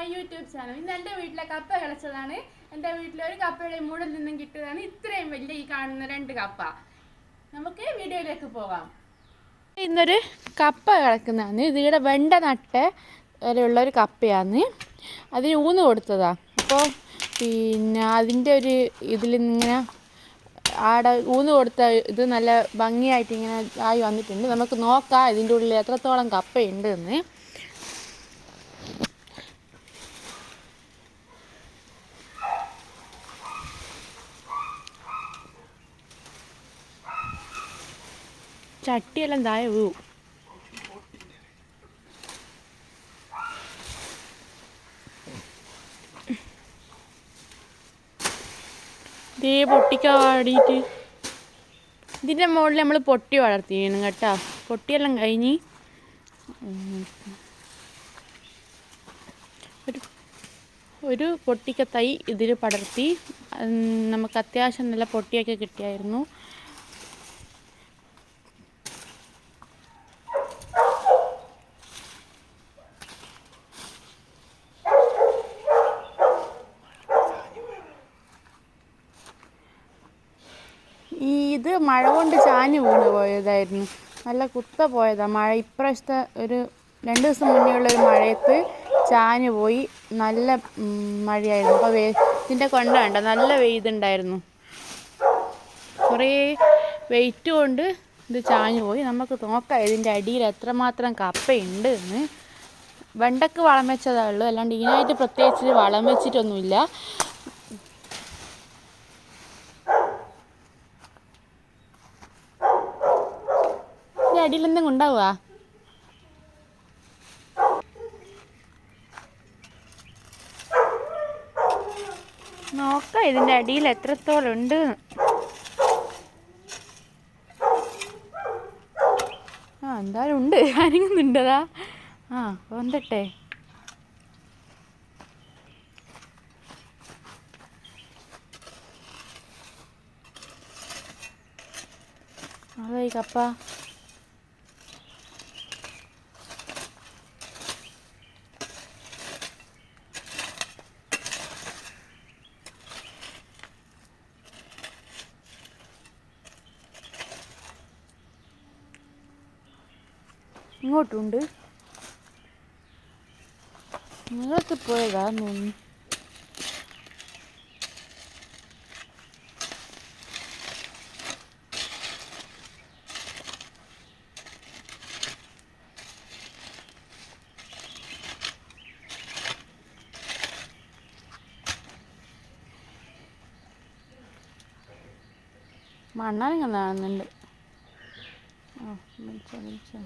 My YouTube channel ഇന്ന് എന്റെ വീട്ടിലെ കപ്പ കിളച്ചതാണ്. എന്റെ വീട്ടിലെ ഒരു കപ്പയുടെ മൂടിൽ നിന്നും കിട്ടിയതാണ്. ഇത്രയും വലിയ ഈ കാണുന്ന രണ്ട് കപ്പ. നമുക്ക് വീഡിയോയിലേക്ക് പോകാം. ഇന്നൊരു കപ്പ കിളക്കുന്നതാണ്. ഇതിവിടെ വെണ്ട നട്ട് വരെയുള്ള ഒരു കപ്പയാണ്. അതിന് ഊന്ന് കൊടുത്തതാ. അപ്പോൾ പിന്നെ അതിന്റെ ഒരു ഇതിൽ ഇങ്ങനെ ആടെ ഊന്ന് കൊടുത്ത ഇത് നല്ല ഭംഗിയായിട്ട് ഇങ്ങനെ ആയി വന്നിട്ടുണ്ട്. നമുക്ക് നോക്കാം ഇതിന്റെ ഉള്ളിൽ എത്രത്തോളം കപ്പയുണ്ട് എന്ന്. ചട്ടിയെല്ലാം താഴെ വീഴും ദേ പൊട്ടിക്കാടിയിട്ട് ഇതിന്റെ മുകളിൽ നമ്മൾ പൊട്ടി വളർത്തിയിരുന്നു കേട്ടോ. പൊട്ടിയെല്ലാം കഴിഞ്ഞ്. ഒരു ഒരു പൊട്ടിക്ക തൈ ഇതിൽ പടർത്തി നമുക്ക് അത്യാവശ്യം നല്ല പൊട്ടിയൊക്കെ കിട്ടിയായിരുന്നു ഈ ഇത് മഴ കൊണ്ട് ചാഞ്ഞ് വീണ് പോയതായിരുന്നു. നല്ല കുത്ത പോയതാണ് മഴ ഇപ്രാവശ്യത്തെ ഒരു രണ്ട് ദിവസം മുന്നേ ഉള്ള ഒരു മഴയത്ത് ചാഞ്ഞ് പോയി. നല്ല മഴയായിരുന്നു. അപ്പോൾ വേ ഇതിന്റെ കൊണ്ട കണ്ട നല്ല വെയ്തുണ്ടായിരുന്നു കുറേ വെയിറ്റ് കൊണ്ട് ഇത് ചാഞ്ഞു പോയി. നമുക്ക് നോക്കാം ഇതിന്റെ അടിയിൽ എത്രമാത്രം കപ്പയുണ്ട് എന്ന്. വെണ്ടക്ക് വളം വെച്ചതേ ഉള്ളൂ. അല്ലാണ്ട് ഇതിനായിട്ട് പ്രത്യേകിച്ച് വളം വെച്ചിട്ടൊന്നുമില്ല. ഇതിന്റെ അടിയിൽ എന്തെങ്കിലും ഉണ്ടാവുക നോക്കാം ഇതിന്റെ അടിയിൽ എത്രത്തോളം ഉണ്ട്. ആ എന്തായാലും ഉണ്ട്. അനങ്ങുന്നുണ്ടതാ ആ വന്നിട്ടെ. അതായി കപ്പ. ഇങ്ങോട്ടുണ്ട്. നിങ്ങൾക്ക് പോയതാ തോന്നുന്നു മണ്ണാനിങ്ങനെ കാണുന്നുണ്ട്. വിളിച്ചോ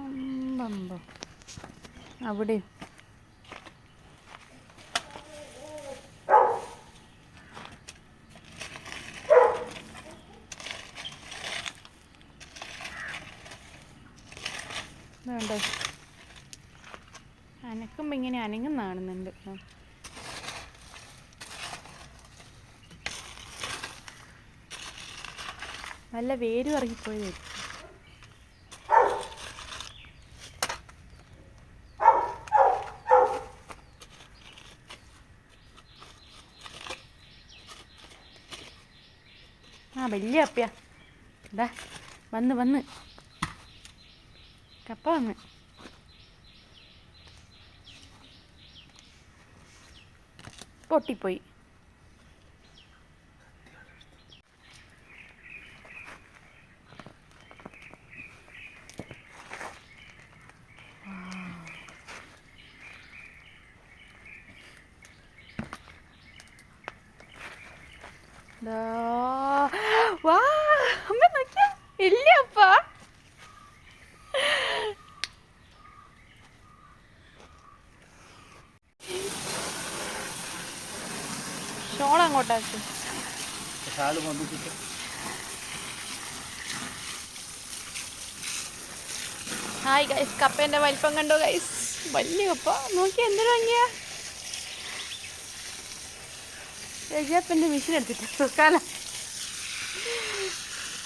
അമ്പമ്പോ. അവിടെ. വേണ്ടോ അനക്കുമ്പോ ഇങ്ങനെ അനങ്ങും നാണുന്നുണ്ട് നല്ല വേര് ഇറങ്ങിപ്പോയതായിരിക്കും ആ വലിയ കപ്പയാ ഇതാ വന്ന് വന്ന്. കപ്പ വന്ന്. പൊട്ടിപ്പോയി ദാ. വാ അമ്മ നോക്കിയ ഇല്ല അപ്പ ഷോൾ അങ്ങോട്ടാക്കി ഹായ് ഗൈസ് കപ്പേന്റെ വലിപ്പം കണ്ടോ ഗൈസ് വലിയ കപ്പ. നോക്കി എന്തൊരു ഭംഗിയാ. രജാപ്പന്റെ മെഷീൻ എടുത്തിട്ട് സുക്കാലം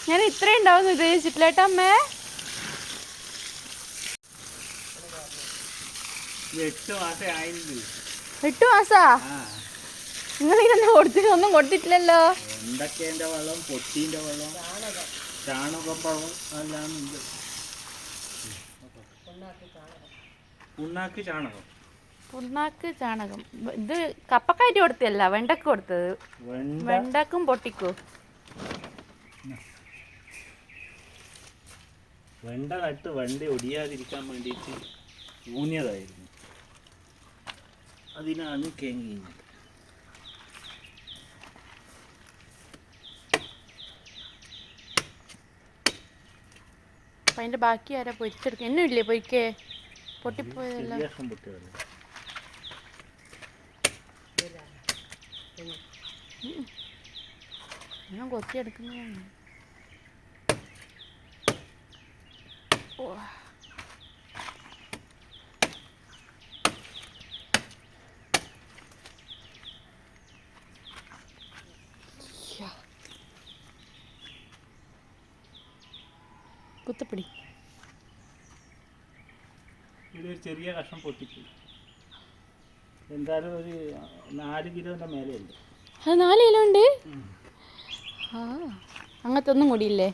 ഞാൻ ഇത്രയും ഉണ്ടാവും ഉദ്ദേശിച്ചിട്ടില്ല കേട്ടോ അമ്മേ. എട്ട് മാസം ആയിട്ടുണ്ട് എട്ട് മാസാ ആ നിങ്ങൾ ഇതൊന്നും കൊടുത്തിട്ട് ഒന്നും കൊടുത്തിട്ടില്ലല്ലോ എന്തൊക്കെന്റെ വെള്ളം പൊട്ടീന്റെ വെള്ളം ചാണകപ്പഴം എല്ലാം ഉണ്ട്. പുണ്ണാക്ക് ചാണകം. പുണ്ണാക്ക് ചാണകം. ഇത് കപ്പക്കായിട്ട് കൊടുത്തല്ല വെണ്ടക്ക് കൊടുത്തത്. വെണ്ടക്കും പൊട്ടിക്കോ. വെണ്ട നട്ട് വണ്ടി ഒടിയാതിരിക്കാൻ വേണ്ടിയിട്ട് ഊന്നിയതായിരുന്നു. അതിനാണ് കേങ്ങിയത് അപ്പം അതിന്റെ ബാക്കി ആരാ പൊരിച്ചെടുക്കുക എന്നും ഇല്ലേ പൊരിക്കേ? പൊട്ടിപ്പോയതല്ല. ഞാൻ കൊത്തിയെടുക്കുന്നതാണ്. ഓ. കുത്തപ്പിടി ഇതൊരു ചെറിയ കഷ്ണം പൊട്ടിപ്പോയി. എന്തായാലും ഒരു നാല് കിലോന്റെ മേലെയുണ്ട്. അത് നാല് കിലോ ഉണ്ട്? ആ അങ്ങനത്തെ ഒന്നും കൂടിയില്ലേ?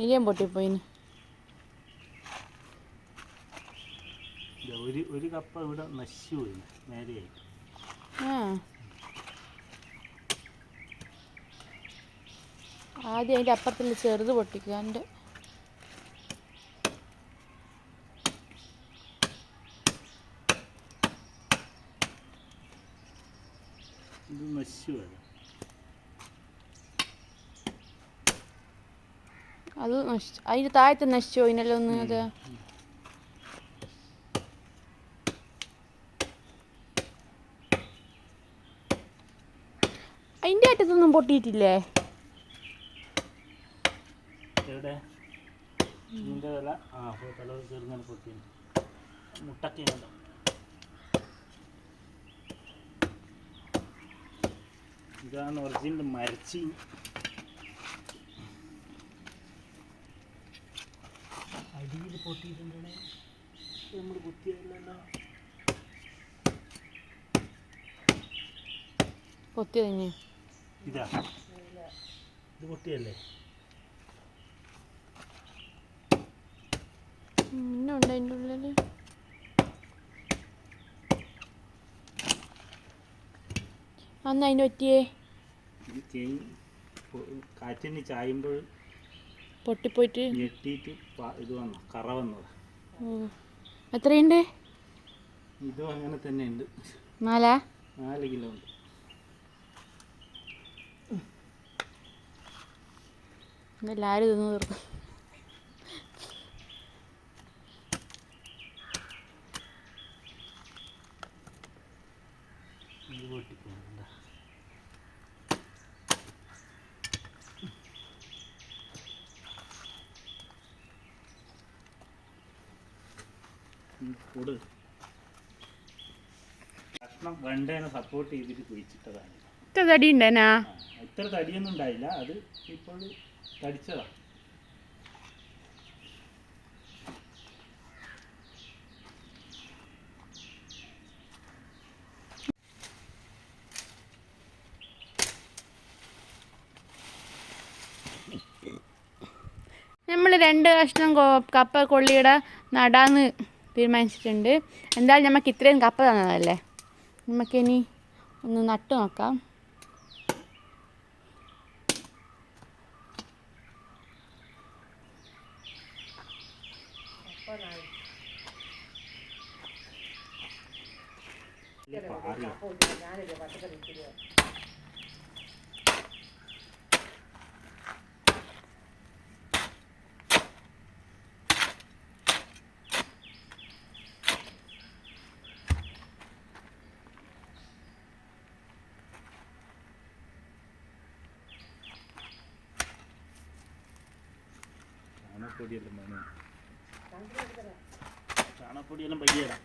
ഇനിയും പൊട്ടിപ്പോയിന് ഒരു ഒരു കപ്പ ഇവിടെ നശിച്ചു പോയി നേരെയായിട്ട് ആദ്യം അതിന്റെ അപ്പുറത്തിൽ ചെറുത് പൊട്ടിക്കുക എന്റെ ഇത് നശിച്ചു പോയത് അത് നശിച്ചു അതിന്റെ താഴത്ത് നശിച്ചു പോയിനല്ലോ ഒന്ന് അത് അതിന്റെ അറ്റത്തൊന്നും പൊട്ടിയിട്ടില്ലേ എവിടെ ഇതിന്റെ വില ആ അപ്പോൾ തല ചെറുങ്ങനെ പൊട്ടി മുട്ടൊക്കെ പൊട്ടിയിട്ടില്ലേ ഇതാണ് ഒറിജിനൽ മരച്ചി. അടിയിൽ പൊട്ടിയിട്ടുണ്ടേ നമ്മൾ കുത്തിയല്ലോ പൊത്തി തന്നെ ഇതാ. ഇത് പൊട്ടിയല്ലേ? മുന്നുണ്ട് അതിന്റെ ഉള്ളിൽ അന്ന് അതിന് പറ്റിയേ? കാറ്റിന് ചായുമ്പോൾ പൊട്ടിപ്പോയിട്ട്. ഞെട്ടിയിട്ട് ഇത് വന്നു കറ വന്നത്. എത്രയുണ്ട്? ഇതും അങ്ങനെ തന്നെ ഉണ്ട് നാലാ? നാല് കിലോ ഉണ്ട്. ഇതെല്ലാവരും ഇതൊന്ന് തീർക്കും. കഷ്ണം വെണ്ടേനെ സപ്പോർട്ട് ചെയ്തിട്ട് കുഴിച്ചിട്ടതാണ്. ഇത്ര തടി ഇത്ര തടിയൊന്നും ഉണ്ടായില്ല. അത് ഇപ്പോൾ തടിച്ചതാ. നമ്മൾ രണ്ട് കഷ്ണം കപ്പ കൊള്ളിയുടെ നടാന്ന് തീരുമാനിച്ചിട്ടുണ്ട്. എന്തായാലും നമുക്ക് ഇത്രയും കപ്പ തന്നതല്ലേ? നമുക്കിനി ഒന്ന് നട്ടു നോക്കാം. சாணப்பொடியெல்லாம் மணி சாணப்பொடியெல்லாம் பையடா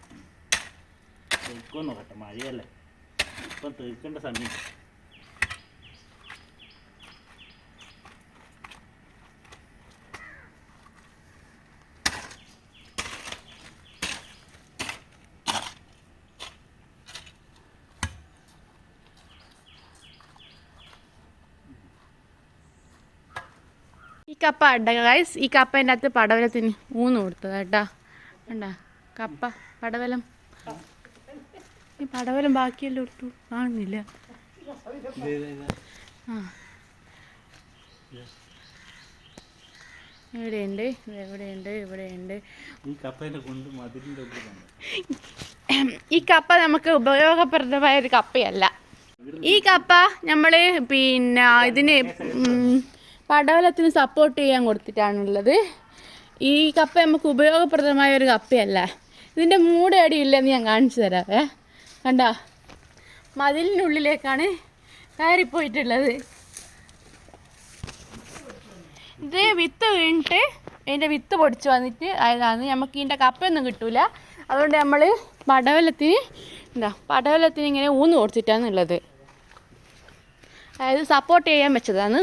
തെളിക്കോ നോക്കട്ടെ മഴയല്ലേ? ഇപ്പം തെളിക്കേണ്ട സമയം. ഈ കപ്പ അട ഗൈസ് ഈ കപ്പേന്റെ അകത്ത് പടവലത്തിന് ഊന്ന് കൊടുത്തതാ കേട്ടോ. കണ്ട കപ്പ പടവലം. ഈ പടവലം ബാക്കിയെല്ലാം എടുത്തു കാണുന്നില്ല. ആ. ഇവിടെയുണ്ട് ഇത് എവിടെയുണ്ട് ഇവിടെയുണ്ട്. ഈ കപ്പേന്റെ കൊണ്ട് മതിലിന്റെ ഈ കപ്പ നമുക്ക് ഉപയോഗപ്രദമായ ഒരു കപ്പയല്ല. ഈ കപ്പ നമ്മൾ പിന്നെ ഇതിന് പടവലത്തിന് സപ്പോർട്ട് ചെയ്യാൻ കൊടുത്തിട്ടാണുള്ളത്. ഈ കപ്പ നമുക്ക് ഉപയോഗപ്രദമായ ഒരു കപ്പയല്ല. ഇതിന്റെ മൂടടിയില്ലെന്ന് ഞാൻ കാണിച്ചു തരാവേ. കണ്ട? മതിലിനുള്ളിലേക്കാണ് കയറിപ്പോയിട്ടുള്ളത്. ഇത് വിത്ത് വീണിട്ട് അതിന്റെ വിത്ത് പൊടിച്ച് വന്നിട്ട് അതാണ്. നമുക്ക് ഇതിന്റെ കപ്പയൊന്നും കിട്ടൂല. അതുകൊണ്ട് നമ്മൾ പടവലത്തിന് എന്താ പടവലത്തിന് ഇങ്ങനെ ഊന്ന് കൊടുത്തിട്ടാണുള്ളത്. അതായത് സപ്പോർട്ട് ചെയ്യാൻ വെച്ചതാണ്.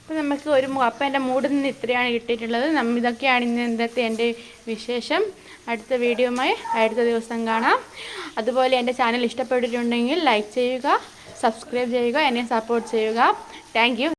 അപ്പം നമുക്ക് ഒരു കപ്പേന്റെ മൂടിൽ നിന്ന് ഇത്രയാണ് കിട്ടിയിട്ടുള്ളത്. നമ്മ ഇതൊക്കെയാണ് ഇന്ന് ഇന്നത്തെ എന്റെ വിശേഷം. അടുത്ത വീഡിയോയുമായി അടുത്ത ദിവസം കാണാം. അതുപോലെ എന്റെ ചാനൽ ഇഷ്ടപ്പെട്ടിട്ടുണ്ടെങ്കിൽ ലൈക്ക് ചെയ്യുക സബ്സ്ക്രൈബ് ചെയ്യുക എന്നെ സപ്പോർട്ട് ചെയ്യുക. താങ്ക്